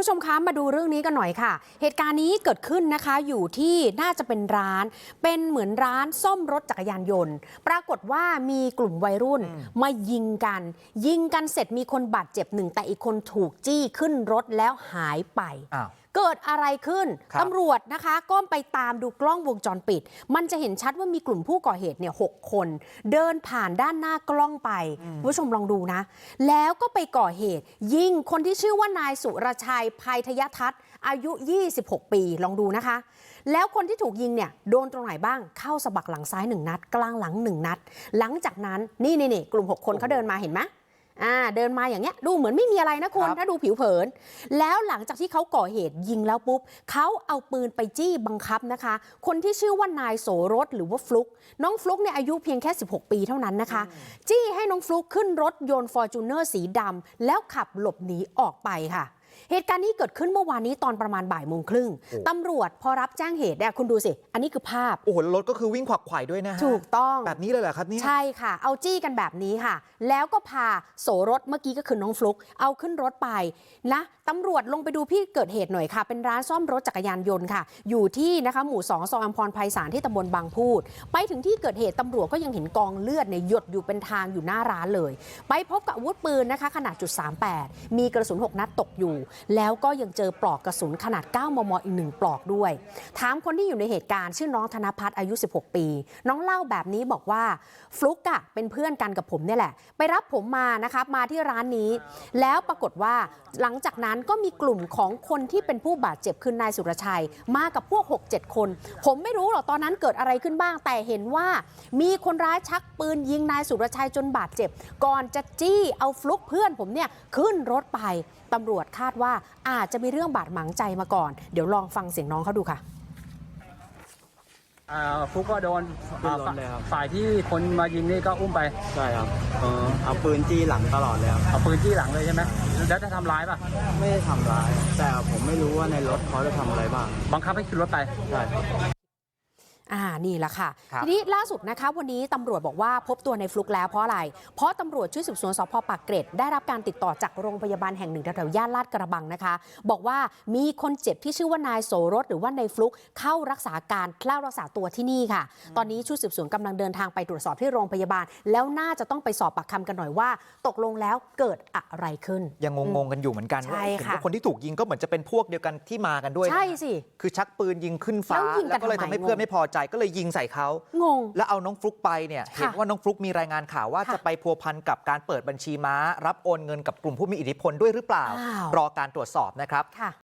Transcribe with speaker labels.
Speaker 1: ผู้ชมคะมาดูเรื่องนี้กันหน่อยค่ะ เหตุการณ์นี้เกิดขึ้นนะคะอยู่ที่น่าจะเป็นร้าน เป็นเหมือนร้านซ่อมรถจักรยานยนต์ ปรากฏว่ามีกลุ่มวัยรุ่นมายิงกัน ยิงกันเสร็จมีคนบาดเจ็บหนึ่งแต่อีกคนถูกจี้ขึ้นรถแล้วหายไป
Speaker 2: อ้าว
Speaker 1: เกิดอะไรขึ้น
Speaker 2: ครับ
Speaker 1: ตำรวจนะคะก็ไปตามดูกล้องวงจรปิด มันจะเห็นชัดว่ามีกลุ่มผู้ก่อเหตุเนี่ยหกคน เดินผ่านด้านหน้ากล้องไปคุณผู้ชมลองดูนะ แล้วก็ไปก่อเหตุ ยิงคนที่ชื่อว่านายสุรชัยภัยทยทัศน์อายุ 26 ปีลองดูนะคะ แล้วคนที่ถูกยิงเนี่ยโดนตรงไหนบ้างเข้าสะบักหลังซ้ายหนึ่งนัด กลางหลังหนึ่งนัด หลังจากนั้นนี่นี่นี่กลุ่ม 6 คนเขาเดินมาเห็นไหม อ่าเดินมาอย่างเงี้ยดูเหมือนไม่มีอะไรนะคุณ
Speaker 2: ครับ
Speaker 1: ถ้าดูผิวเผิน แล้วหลังจากที่เขาก่อเหตุยิงแล้วปุ๊บเขาเอาปืนไปจี้บังคับนะคะ คนที่ชื่อว่านายโสรสหรือว่าฟลุกน้องฟลุกเนี่ยอายุเพียงแค่ 16 ปีเท่านั้นนะคะ จี้ให้น้องฟลุกขึ้นรถยนต์ฟอร์จูเนอร์สีดำแล้วขับหลบหนีออกไปค่ะ เหตุการณ์นี้เกิดขึ้นเมื่อวานนี้ตอนประมาณบ่ายโมงครึ่ง
Speaker 2: โอ้
Speaker 1: ตำรวจพอรับแจ้งเหตุเนี่ยคุณดูสิ อันนี้คือภาพ
Speaker 2: โอ้โหแล้วรถก็คือวิ่งขวักไขว่ด้วยนะฮะ
Speaker 1: ถูกต้อง
Speaker 2: แบบนี้เลยเหรอครับเนี่ย
Speaker 1: ใช่ค่ะ เอาจี้กันแบบนี้ค่ะ แล้วก็พาโสรถเมื่อกี้ก็คือน้องฟลุก เอาขึ้นรถไปนะตำรวจลงไปดูที่เกิดเหตุหน่อยค่ะ เป็นร้านซ่อมรถจักรยานยนต์ค่ะ อยู่ที่นะคะหมู่สองซอยอัมพรไพศาลที่ตำบลบางพูด ไปถึงที่เกิดเหตุตำรวจก็ยังเห็นกองเลือดเนี่ยหยดอยู่เป็นทางอยู่หน้าร้านเลย ไปพบกับอาวุธปืนนะคะ ขนาดจุด38มีกระสุน6นัดตกอยู่แล้วก็ยังเจอปลอกกระสุนขนาด 9 มม อีกหนึ่งปลอกด้วย ถามคนที่อยู่ในเหตุการณ์ชื่อน้องธนพัฒน์อายุ 16 ปี น้องเล่าแบบนี้บอกว่าฟลุกอะเป็นเพื่อนกันกับผมเนี่ยแหละ ไปรับผมมานะครับมาที่ร้านนี้ แล้วปรากฏว่าหลังจากนั้นก็มีกลุ่มของคนที่เป็นผู้บาดเจ็บคือนายสุรชัย มากับพวก 6-7 คน ผมไม่รู้หรอกตอนนั้นเกิดอะไรขึ้นบ้างแต่เห็นว่า มีคนร้ายชักปืนยิงนายสุรชัยจนบาดเจ็บ ก่อนจะจี้เอาฟลุกเพื่อนผมเนี่ยขึ้นรถไปตำรวจคาดว่าอาจจะมีเรื่องบาดหมางใจมาก่อน เดี๋ยวลองฟังเสียงน้องเขาดูค่ะ
Speaker 3: อ่าฟุกก็โดน
Speaker 4: ขึ้นรถเลยครับ
Speaker 3: ฝ่ายที่คนมายิงนี่ก็อุ้มไป
Speaker 4: ใช่ครับเออเอาปืนจี้หลังตลอดเลยครับ
Speaker 3: เอาปืนจี้หลังเลยใช่ไหมแล้วจะทำร้ายป่ะ
Speaker 4: ไม่ได้ทำร้าย แต่ผมไม่รู้ว่าในรถเขาจะทำอะไรบ้าง
Speaker 3: บังคับให้ขึ้นรถไป
Speaker 4: ใช่ครับ
Speaker 1: อ่านี่แหละค่ะ
Speaker 2: ครับ
Speaker 1: ทีนี้ล่าสุดนะคะวันนี้ตำรวจบอกว่าพบตัวในฟลุกแล้วเพราะอะไร เพราะตำรวจชุดสืบสวนสพปากเกร็ดได้รับการติดต่อจากโรงพยาบาลแห่งหนึ่งแถวๆย่านลาดกระบังนะคะ บอกว่ามีคนเจ็บที่ชื่อว่านายโสรสหรือว่านายฟลุกเข้ารักษาการเข้ารักษาตัวที่นี่ค่ะ ตอนนี้ชุดสืบสวนกำลังเดินทางไปตรวจสอบที่โรงพยาบาล แล้วน่าจะต้องไปสอบปากคำกันหน่อยว่า ตกลงแล้วเกิดอะไรขึ้น
Speaker 2: ยังงงๆกันอยู่เหมือนกัน
Speaker 1: ใช่
Speaker 2: ว่าเห็น
Speaker 1: ค่ะ
Speaker 2: ว่าคนที่ถูกยิงก็เหมือนจะเป็นพวกเดียวกันที่มากันด้วยนะ
Speaker 1: ใช่สิ
Speaker 2: คือชักปืนยิงขึ้นฟ้า
Speaker 1: แล้วยิงกัน
Speaker 2: แล้วก็เลย
Speaker 1: ทำ
Speaker 2: ทำ
Speaker 1: ไม
Speaker 2: ให้เพื่อน
Speaker 1: งง
Speaker 2: ไม่พอใจก็เลยยิงใส่เขา
Speaker 1: งง
Speaker 2: แล้วเอาน้องฟลุกไปเนี่ย
Speaker 1: ค่ะ
Speaker 2: เห็นว่าน้องฟลุกมีรายงานข่าวว่า
Speaker 1: ค่ะ
Speaker 2: จะไปพัวพันกับการเปิดบัญชีม้ารับโอนเงินกับกลุ่มผู้มีอิทธิพลด้วยหรือเปล่า
Speaker 1: อ้าว
Speaker 2: รอการตรวจสอบนะครับ
Speaker 1: ค่ะ